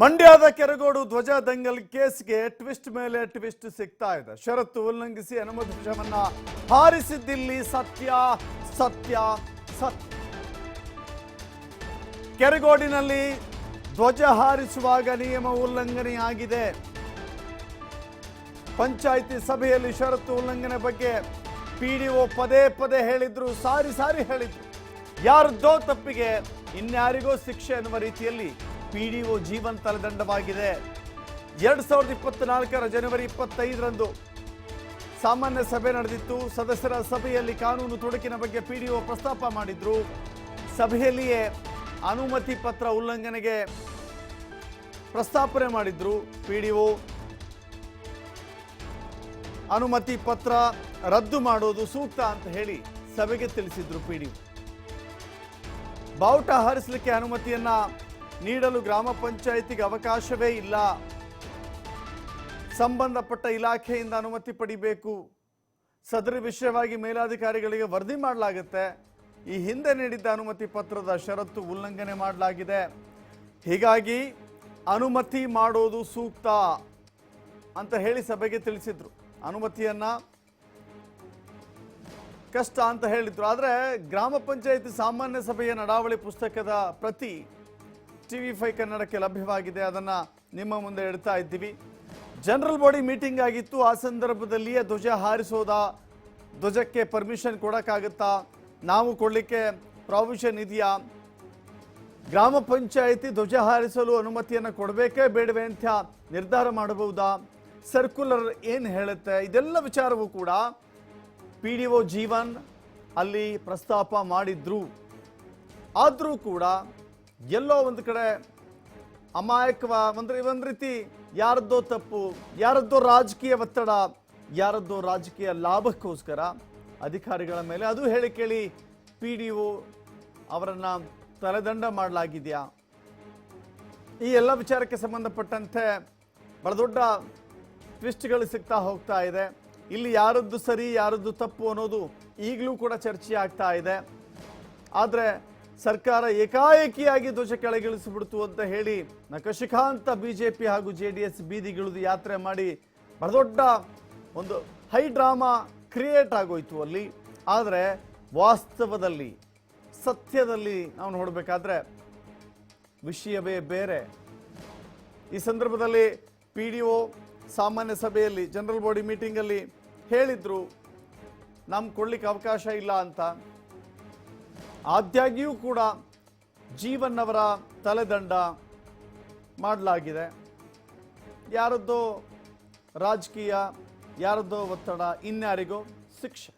ಮಂಡ್ಯದ ಕೆರಗೋಡು ಧ್ವಜ ದಂಗಲ್ ಕೇಸ್ಗೆ ಟ್ವಿಸ್ಟ್ ಮೇಲೆ ಟ್ವಿಸ್ಟ್ ಸಿಗ್ತಾ ಇದೆ. ಷರತ್ತು ಉಲ್ಲಂಘಿಸಿ ಅನುಮತಿ ಹಾರಿಸಿದ್ದಿಲ್ಲಿ ಸತ್ಯ ಸತ್ಯ ಸತ್ಯ ಕೆರಗೋಡಿನಲ್ಲಿ ಧ್ವಜ ಹಾರಿಸುವಾಗ ನಿಯಮ ಉಲ್ಲಂಘನೆಯಾಗಿದೆ. ಪಂಚಾಯಿತಿ ಸಭೆಯಲ್ಲಿ ಷರತ್ತು ಉಲ್ಲಂಘನೆ ಬಗ್ಗೆ ಪಿಡಿಒ ಪದೇ ಪದೇ ಹೇಳಿದ್ರು, ಸಾರಿ ಸಾರಿ ಹೇಳಿದ್ರು. ಯಾರದ್ದೋ ತಪ್ಪಿಗೆ ಇನ್ಯಾರಿಗೋ ಶಿಕ್ಷೆ ಅನ್ನುವ ರೀತಿಯಲ್ಲಿ ಪಿಡಿಒ ಜೀವನ್ ತಲೆದಂಡವಾಗಿದೆ ಎರಡು ಸಾವಿರದ ಇಪ್ಪತ್ನಾಲ್ಕರ ಜನವರಿ ಇಪ್ಪತ್ತೈದರಂದು ಸಾಮಾನ್ಯ ಸಭೆ ನಡೆದಿತ್ತು. ಸದಸ್ಯರ ಸಭೆಯಲ್ಲಿ ಕಾನೂನು ತೊಡಕಿನ ಬಗ್ಗೆ ಪಿಡಿಒ ಪ್ರಸ್ತಾಪ ಮಾಡಿದ್ರು. ಸಭೆಯಲ್ಲಿಯೇ ಅನುಮತಿ ಪತ್ರ ಉಲ್ಲಂಘನೆಗೆ ಪ್ರಸ್ತಾಪನೆ ಮಾಡಿದ್ರು ಪಿಡಿಒ. ಅನುಮತಿ ಪತ್ರ ರದ್ದು ಮಾಡೋದು ಸೂಕ್ತ ಅಂತ ಹೇಳಿ ಸಭೆಗೆ ತಿಳಿಸಿದ್ರು ಪಿಡಿ ಬಾವುಟ ಹಾರಿಸಲಿಕ್ಕೆ ಅನುಮತಿಯನ್ನ ನೀಡಲು ಗ್ರಾಮ ಪಂಚಾಯಿತಿಗೆ ಅವಕಾಶವೇ ಇಲ್ಲ. ಸಂಬಂಧಪಟ್ಟ ಇಲಾಖೆಯಿಂದ ಅನುಮತಿ ಪಡಿಬೇಕು. ಸದರಿ ವಿಷಯವಾಗಿ ಮೇಲಾಧಿಕಾರಿಗಳಿಗೆ ವರದಿ ಮಾಡಲಾಗುತ್ತೆ. ಈ ಹಿಂದೆ ನೀಡಿದ್ದ ಅನುಮತಿ ಪತ್ರದ ಷರತ್ತು ಉಲ್ಲಂಘನೆ ಮಾಡಲಾಗಿದೆ. ಹೀಗಾಗಿ ಅನುಮತಿ ಮಾಡೋದು ಸೂಕ್ತ ಅಂತ ಹೇಳಿ ಸಭೆಗೆ ತಿಳಿಸಿದ್ರು. ಅನುಮತಿಯನ್ನ ಕಷ್ಟ ಅಂತ ಹೇಳಿದ್ರು. ಆದರೆ ಗ್ರಾಮ ಪಂಚಾಯಿತಿ ಸಾಮಾನ್ಯ ಸಭೆಯ ನಡಾವಳಿ ಪುಸ್ತಕದ ಪ್ರತಿ ಟಿ ವಿ ಫೈ ಕನ್ನಡಕ್ಕೆ ಲಭ್ಯವಾಗಿದೆ. ಅದನ್ನ ನಿಮ್ಮ ಮುಂದೆ ಇಡ್ತಾ ಇದ್ದೀವಿ. ಜನರಲ್ ಬಾಡಿ ಮೀಟಿಂಗ್ ಆಗಿತ್ತು. ಆ ಸಂದರ್ಭದಲ್ಲಿಯೇ ಧ್ವಜ ಹಾರಿಸೋದ, ಧ್ವಜಕ್ಕೆ ಪರ್ಮಿಷನ್ ಕೊಡೋಕ್ಕಾಗುತ್ತಾ ನಾವು ಕೊಡಲಿಕ್ಕೆ ಪ್ರಾವಿಷನ್ ಇದೆಯಾ? ಗ್ರಾಮ ಪಂಚಾಯಿತಿ ಧ್ವಜ ಹಾರಿಸಲು ಅನುಮತಿಯನ್ನು ಕೊಡಬೇಕೇ ಬೇಡವೆ ಅಂತ ನಿರ್ಧಾರ ಮಾಡಬಹುದಾ? ಸರ್ಕ್ಯುಲರ್ ಏನು ಹೇಳುತ್ತೆ? ಇದೆಲ್ಲ ವಿಚಾರವೂ ಕೂಡ ಪಿ ಡಿ ಒ ಜೀವನ್ ಅಲ್ಲಿ ಪ್ರಸ್ತಾಪ ಮಾಡಿದ್ರು. ಆದರೂ ಕೂಡ ಎಲ್ಲೋ ಒಂದು ಕಡೆ ಅಮಾಯಕವ ಅಂದ್ರೆ ಒಂದು ರೀತಿ ಯಾರದ್ದೋ ತಪ್ಪು, ಯಾರದ್ದೋ ರಾಜಕೀಯ ಒತ್ತಡ, ಯಾರದ್ದೋ ರಾಜಕೀಯ ಲಾಭಕ್ಕೋಸ್ಕರ ಅಧಿಕಾರಿಗಳ ಮೇಲೆ ಅದು ಹೇಳಿ ಕೇಳಿ ಪಿ ಡಿ ಒ ಅವರನ್ನು ತಲೆದಂಡ ಮಾಡಲಾಗಿದೆಯಾ? ಈ ಎಲ್ಲ ವಿಚಾರಕ್ಕೆ ಸಂಬಂಧಪಟ್ಟಂತೆ ಬಹಳ ದೊಡ್ಡ ಟ್ವಿಸ್ಟ್ಗಳು ಸಿಗ್ತಾ ಹೋಗ್ತಾ ಇದೆ. ಇಲ್ಲಿ ಯಾರದ್ದು ಸರಿ, ಯಾರದ್ದು ತಪ್ಪು ಅನ್ನೋದು ಈಗಲೂ ಕೂಡ ಚರ್ಚೆ ಆಗ್ತಾ ಇದೆ. ಆದರೆ ಸರ್ಕಾರ ಏಕಾಏಕಿಯಾಗಿ ಧ್ವಜ ಕೆಳಗಿಳಿಸಿಬಿಡ್ತು ಅಂತ ಹೇಳಿ ನಕಶಿಖಾಂತ ಬಿಜೆಪಿ ಹಾಗೂ ಜೆ ಡಿ ಎಸ್ ಬೀದಿಗಿಳಿದು ಯಾತ್ರೆ ಮಾಡಿ ಬಹಳ ದೊಡ್ಡ ಒಂದು ಹೈ ಡ್ರಾಮಾ ಕ್ರಿಯೇಟ್ ಆಗೋಯ್ತು ಅಲ್ಲಿ. ಆದರೆ ವಾಸ್ತವದಲ್ಲಿ, ಸತ್ಯದಲ್ಲಿ ನಾವು ನೋಡಬೇಕಾದ್ರೆ ವಿಷಯವೇ ಬೇರೆ. ಈ ಸಂದರ್ಭದಲ್ಲಿ ಪಿ ಡಿ ಒ ಸಾಮಾನ್ಯ ಸಭೆಯಲ್ಲಿ, ಜನರಲ್ ಬಾಡಿ ಮೀಟಿಂಗಲ್ಲಿ ಹೇಳಿದ್ರು ನಮ್ಗೆ ಕೊಡ್ಲಿಕ್ಕೆ ಅವಕಾಶ ಇಲ್ಲ ಅಂತ. ಆದಾಗ್ಯೂ ಕೂಡ ಜೀವನ್ನವರ ತಲೆದಂಡ ಮಾಡಲಾಗಿದೆ. ಯಾರದ್ದೋ ರಾಜಕೀಯ ಯಾರದ್ದೋ ಒತ್ತಡ ಇನ್ಯಾರಿಗೋ ಶಿಕ್ಷೆ.